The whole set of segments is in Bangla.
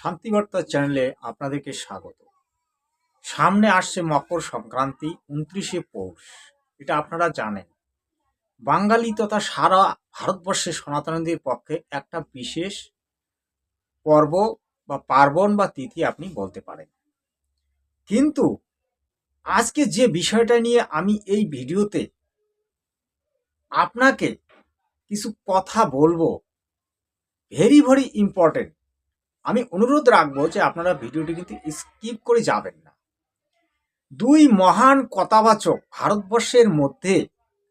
শান্তিবার্তা চ্যানেলে আপনাদেরকে স্বাগত। সামনে আসছে মকর সংক্রান্তি, উনত্রিশে পৌষ। এটা আপনারা জানেন। বাঙালি তথা সারা ভারতবর্ষের সনাতনদের পক্ষে একটা বিশেষ পর্ব বা পার্বণ বা তিথি আপনি বলতে পারেন। কিন্তু আজকে যে বিষয়টা নিয়ে আমি এই ভিডিওতে আপনাকে কিছু কথা বলব, ভেরি ভেরি ইম্পর্টেন্ট আমি অনুরোধ রাখব যে আপনারা ভিডিওটি কিন্তু স্কিপ করে যাবেন না। দুই মহান কথাবাচক ভারতবর্ষের মধ্যে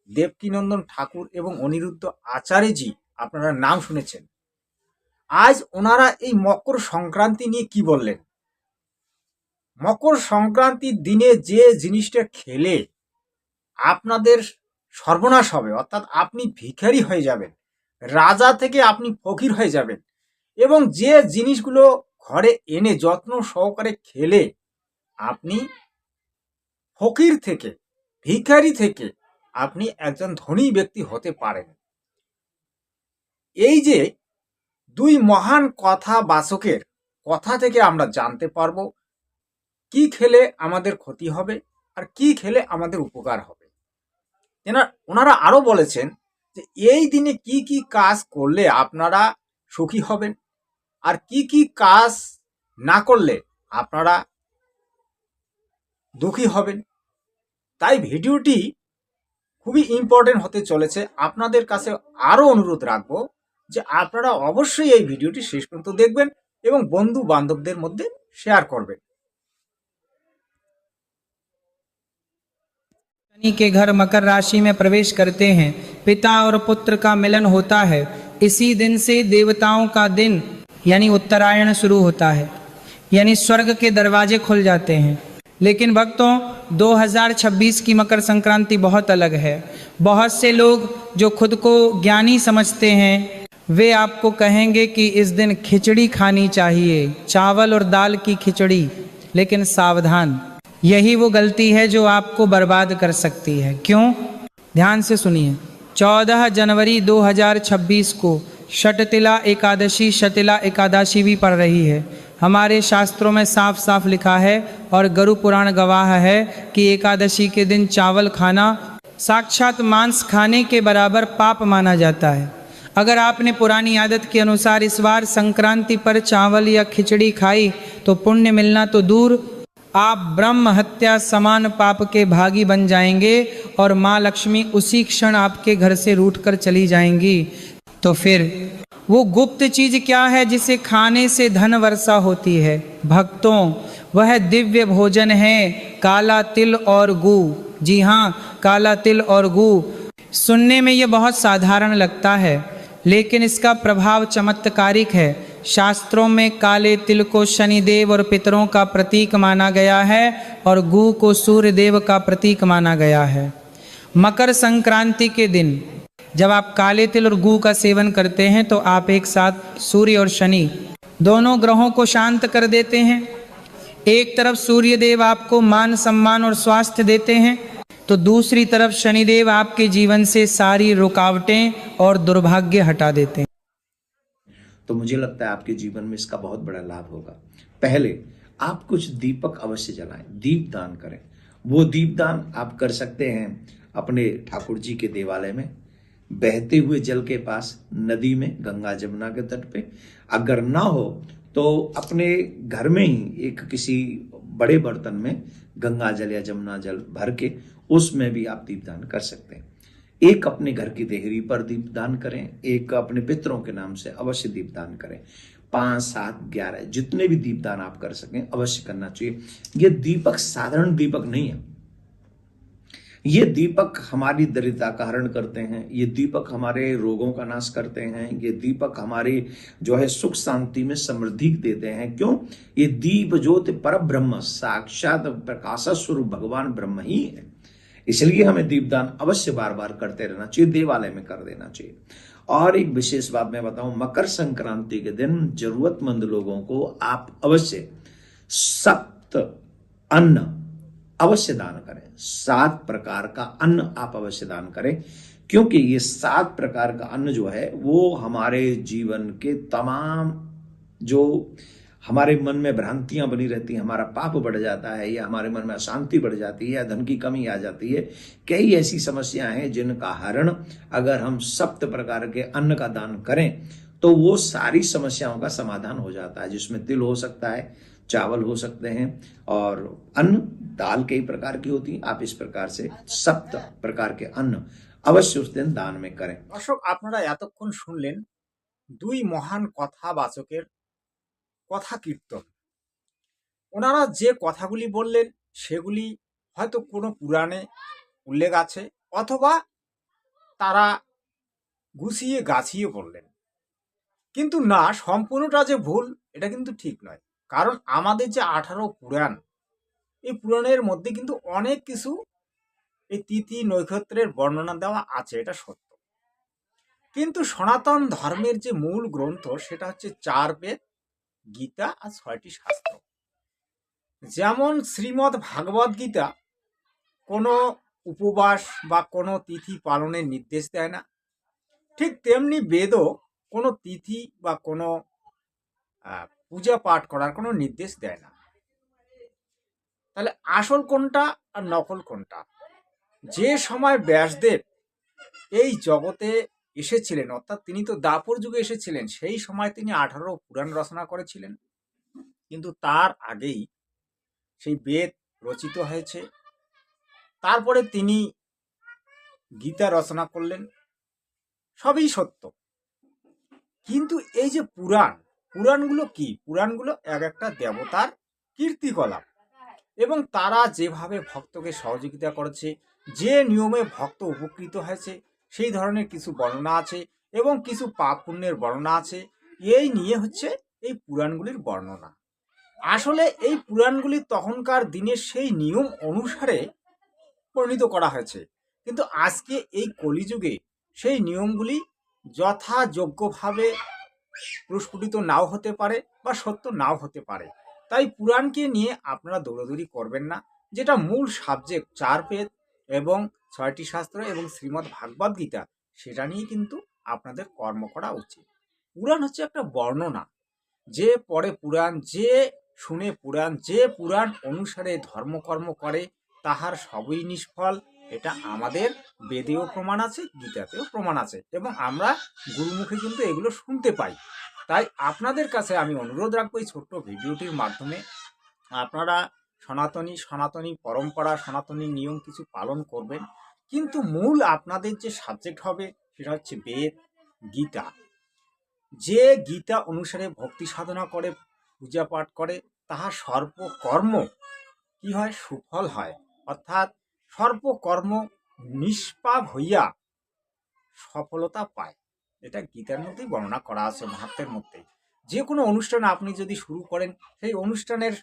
দেবকীনন্দন ঠাকুর এবং অনিরুদ্ধ আচার্যজি আপনারা নাম শুনেছেন। আজ ওনারা এই মকর সংক্রান্তি নিয়ে কি বললেন? মকর সংক্রান্তির দিনে যে জিনিসটা খেলে আপনাদের সর্বনাশ হবে, অর্থাৎ আপনি ভিখারি হয়ে যাবেন, রাজা থেকে আপনি ফকির হয়ে যাবেন এবং যে জিনিসগুলো ঘরে এনে যত্ন সহকারে খেলে আপনি ফকির থেকে, ভিখারি থেকে আপনি একজন ধনী ব্যক্তি হতে পারেন। এই যে দুই মহান কথা বাচকের কথা থেকে আমরা জানতে পারব কি খেলে আমাদের ক্ষতি হবে আর কি খেলে আমাদের উপকার হবে। ওনারা আরও বলেছেন যে, এই দিনে কি কি কাজ করলে আপনারা সুখী হবেন? আর কি কি কাজ না করলে আপনারা দুঃখী হবেন তাই ভিডিওটি খুবই ইম্পর্টেন্ট হতে চলেছে আপনাদের কাছে আরও অনুরোধ রাখবো যে আপনারা অবশ্যই এই ভিডিওটি শেষ পর্যন্ত দেখবেন এবং বন্ধু বান্ধবদের মধ্যে শেয়ার করবেন शनि के घर मकर राशि में प्रवेश करते हैं पिता और पुत्र का मिलन होता है इसी दिन से देवताओं का दिन यानी उत्तरायण शुरू होता है, यानी स्वर्ग के दरवाजे खुल जाते हैं। लेकिन भक्तों 2026 की मकर संक्रांति बहुत अलग है। बहुत से लोग जो खुद को ज्ञानी समझते हैं, वे आपको कहेंगे कि इस दिन खिचड़ी खानी चाहिए, चावल और दाल की खिचड़ी, लेकिन सावधान। यही वो गलती है जो आपको बर्बाद कर सकती है। क्यों? ध्यान से सुनिए। 14 जनवरी 2026 को शटतिला एकादशी शतिला एकादशी भी पड़ रही है। हमारे शास्त्रों में साफ़ साफ़ लिखा है और गरु पुराण गवाह है कि एकादशी के दिन चावल खाना साक्षात मांस खाने के बराबर पाप माना जाता है। अगर आपने पुरानी आदत के अनुसार इस बार संक्रांति पर चावल या खिचड़ी खाई तो पुण्य मिलना तो दूर। आप ब्रह्म हत्या समान पाप के भागी बन जाएँगे और माँ लक्ष्मी उसी क्षण आपके घर से रूठ कर चली जाएँगी। तो फिर, वो गुप्त चीज़ क्या है जिसे खाने से धन वर्षा होती है? भक्तों, वह दिव्य भोजन है, काला तिल और गु। जी हाँ काला तिल और गु। सुनने में यह बहुत साधारण लगता है, लेकिन इसका प्रभाव चमत्कारिक है। शास्त्रों में काले तिल को शनिदेव और पितरों का प्रतीक माना गया है और गु को सूर्य देव का प्रतीक माना गया है। मकर संक्रांति के दिन जब आप काले तिल और गू का सेवन करते हैं तो आप एक साथ सूर्य और शनि दोनों ग्रहों को शांत कर देते हैं। एक तरफ़ सूर्य देव आपको मान, सम्मान और स्वास्थ्य देते हैं तो दूसरी तरफ़ शनिदेव आपके जीवन से सारी रुकावटें और दुर्भाग्य हटा देते हैं। तो मुझे लगता है आपके जीवन में इसका बहुत बड़ा लाभ होगा। पहले आप कुछ दीपक अवश्य जलाएँ, दीप दान करें। वो दीप दान आप कर सकते हैं अपने ठाकुर जी के देवालय में। बहते हुए जल के पास, नदी में, गंगा जमुना के तट पे। अगर ना हो तो अपने घर में ही, एक किसी बड़े बर्तन में गंगा जल या जमुना जल भर के, उसमें भी आप दीपदान कर सकते हैं। एक अपने घर की देहरी पर दीपदान करें, एक अपने पितरों के नाम से अवश्य दीपदान करें। पाँच, सात, ग्यारह, जितने भी दीपदान आप कर सकें, अवश्य करना चाहिए। ये दीपक साधारण दीपक नहीं है। ये दीपक हमारी दरिद्रता का हरण करते हैं, ये दीपक हमारे रोगों का नाश करते हैं, ये दीपक हमारे जो है सुख शांति में समृद्धि देते हैं। क्यों? ये दीप ज्योति पर ब्रह्म साक्षात प्रकाश स्वरूप भगवान ब्रह्म ही है। इसलिए हमें दीपदान अवश्य बार बार करते रहना चाहिए, देवालय में कर देना चाहिए। और एक विशेष बात मैं बताऊँ, मकर संक्रांति के दिन जरूरतमंद लोगों को आप अवश्य सप्त अन्न अवश्य दान करें। सात प्रकार का अन्न आप अवश्य दान करें, क्योंकि ये सात प्रकार का अन्न जो है, वो हमारे जीवन के तमाम जो हमारे मन में भ्रांतियाँ बनी रहती हैं, हमारा पाप बढ़ जाता है या हमारे मन में अशांति बढ़ जाती है या धन की कमी आ जाती है, कई ऐसी समस्याएँ हैं जिनका हरण अगर हम सप्त प्रकार के अन्न का दान करें तो वो सारी समस्याओं का समाधान हो जाता है, जिसमें तिल हो सकता है, चावल हो सकते हैं, और अन्न दाल कई प्रकार की होती है आप इस प्रकार से सप्त प्रकार के अन्न अवश्य उस दिन दान में करें দর্শক আপনারা এতক্ষণ শুনলেন দুই মহান কথাবাচকের কথা কীর্তন ওনারা যে কথাগুলি বললেন সেগুলি হয়তো কোনো পুরাণে উল্লেখ আছে অথবা তারা গুছিয়ে গাছিয়ে বললেন কিন্তু না সম্পূর্ণটা যে ভুল এটা কিন্তু ঠিক নয় কারণ আমাদের যে আঠারো পুরাণ এই পুরাণের মধ্যে কিন্তু অনেক কিছু এই তিথি নক্ষত্রের বর্ণনা দেওয়া আছে, এটা সত্য। কিন্তু সনাতন ধর্মের যে মূল গ্রন্থ, সেটা হচ্ছে চার বেদ, গীতা আর ছয়টি শাস্ত্র। যেমন শ্রীমদ্ ভাগবত গীতা কোনো উপবাস বা কোনো তিথি পালনের নির্দেশ দেয় না। ঠিক তেমনি বেদও কোনো তিথি বা কোনো পূজা পাঠ করার কোনো নির্দেশ দেয় না। তাহলে আসল কোনটা আর নকল কোনটা? যে সময় ব্যাসদেব এই জগতে এসেছিলেন, অর্থাৎ তিনি তো দাপর যুগে এসেছিলেন, সেই সময় তিনি আঠারো পুরাণ রচনা করেছিলেন। কিন্তু তার আগেই সেই বেদ রচিত হয়েছে। তারপরে তিনি গীতা রচনা করলেন। সবই সত্য। কিন্তু এই যে পুরাণ, পুরাণগুলো কি? পুরাণগুলো এক একটা দেবতার কীর্তিকলাপ। এবং তারা যেভাবে ভক্তকে সহযোগিতা করেছে, যে নিয়মে ভক্ত উপকৃত হয়েছে, সেই ধরনের কিছু বর্ণনা আছে এবং কিছু পাপ পুণ্যের বর্ণনা আছে। এই নিয়ে হচ্ছে এই পুরাণগুলির বর্ণনা। আসলে এই পুরাণগুলি তখনকার দিনের সেই নিয়ম অনুসারে পরিণত করা হয়েছে। কিন্তু আজকে এই কলিযুগে সেই নিয়মগুলি যথাযোগ্যভাবে প্রস্ফুটিত নাও হতে পারে বা সত্য নাও হতে পারে। তাই পুরাণকে নিয়ে আপনারা দৌড়াদৌড়ি করবেন না, যেটা মূল সাবজেক্ট চার পেদ এবং ছয়টি শাস্ত্র এবং শ্রীমদ্ ভাগবত গীতা, সেটা নিয়ে কিন্তু আপনাদের কর্ম করা উচিত। পুরাণ হচ্ছে একটা বর্ণনা। যে পড়ে পুরাণ, যে শুনে পুরাণ, যে পুরাণ অনুসারে ধর্মকর্ম করে, তাহার সবই নিষ্ফল। এটা আমাদের বেদেও প্রমাণ আছে, গীতাতেও প্রমাণ আছে এবং আমরা গুরুমুখে কিন্তু এগুলো শুনতে পাই। তাই আপনাদের কাছে আমি অনুরোধ রাখব এই ছোট্ট ভিডিওটির মাধ্যমে আপনারা সনাতনী সনাতনী পরম্পরা, সনাতনী নিয়ম কিছু পালন করবেন। কিন্তু মূল আপনাদের যে সাবজেক্ট হবে সেটা হচ্ছে বেদ, গীতা। যে গীতা অনুসারে ভক্তি সাধনা করে, পূজা পাঠ করে তাহার সর্বকর্ম কি হয়? সুফল হয়। অর্থাৎ সর্বকর্ম নিষ্পাপ হইয়া সফলতা পায়। এটা গীতার মধ্যেই বর্ণনা করা আছে, মহাত্মের মধ্যে যে কোনো অনুষ্ঠান আপনি যদি শুরু করেন, সেই অনুষ্ঠানের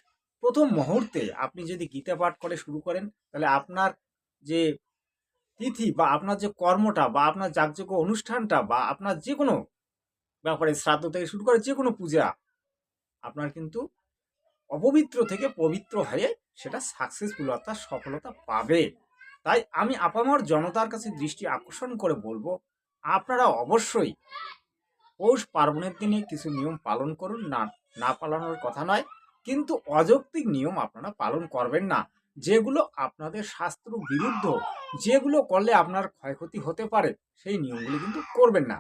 প্রথম মুহূর্তে আপনি যদি গীতা পাঠ করে শুরু করেন, তাহলে আপনার যে তিথি বা আপনার যে কর্মটা বা আপনার যাগযজ্ঞ অনুষ্ঠানটা বা আপনার যে কোনো ব্যাপারে শ্রাদ্ধ থেকে শুরু করে যে কোনো পূজা, আপনার কিন্তু অপবিত্র থেকে পবিত্র হয়ে সেটা সাকসেসফুল অর্থাৎ সফলতা পাবে। তাই আমি আপামর জনতার কাছে দৃষ্টি আকর্ষণ করে বলব আপনারা অবশ্যই পৌষ পার্বণের দিনে কিছু নিয়ম পালন করুন, না না পালনের কথা নয়, কিন্তু অযৌক্তিক নিয়ম আপনারা পালন করবেন না। যেগুলো আপনাদের শাস্ত্র বিরুদ্ধ, যেগুলো করলে আপনার ক্ষয়ক্ষতি হতে পারে, সেই নিয়মগুলি কিন্তু করবেন না।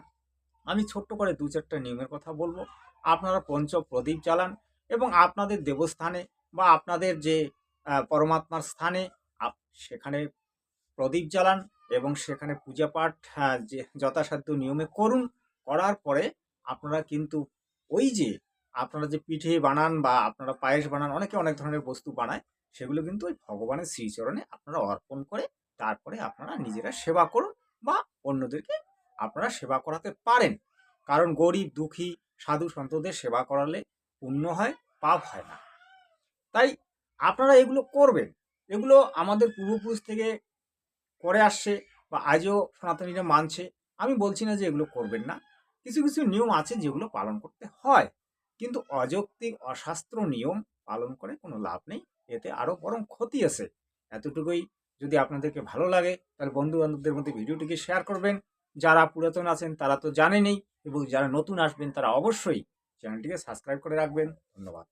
আমি ছোট্ট করে দু চারটা নিয়মের কথা বলব। আপনারা পঞ্চ প্রদীপ জ্বালান এবং আপনাদের দেবস্থানে বা আপনাদের যে পরমাত্মার স্থানে সেখানে প্রদীপ জ্বালান। এবং সেখানে পূজা পাঠ যে যথাসাধ্য নিয়মে করুন, করার পরে আপনারা কিন্তু ওই যে আপনারা যে পিঠে বানান বা আপনারা পায়েস বানান, অনেকে অনেক ধরনের বস্তু বানায়, সেগুলো কিন্তু ওই ভগবানের শ্রীচরণে আপনারা অর্পণ করে তারপরে আপনারা নিজেরা সেবা করুন বা অন্যদেরকে আপনারা সেবা করাতে পারেন। কারণ গরিব, দুঃখী, সাধু সন্তদের সেবা করালে পুণ্য হয়, পাপ হয় না। তাই আপনারা এগুলো করবেন। এগুলো আমাদের পূর্বপুরুষ থেকে করে আসছে বা আজও সনাতনীরা মানছে, আমি বলছি না যে এগুলো করবেন না। কিছু কিছু নিয়ম আছে যেগুলো পালন করতে হয়। কিন্তু অযৌক্তিক, অশাস্ত্র নিয়ম পালন করে কোনো লাভ নেই। এতে আরও বরং ক্ষতি আছে। এতটুকুই যদি আপনাদেরকে ভালো লাগে, তাহলে বন্ধু বান্ধবদের মধ্যে ভিডিওটিকে শেয়ার করবেন। যারা পুরাতন আছেন, তারা তো জানেনই। এবং যারা নতুন আসবেন, তারা অবশ্যই চ্যানেলটিকে সাবস্ক্রাইব করে রাখবেন। ধন্যবাদ।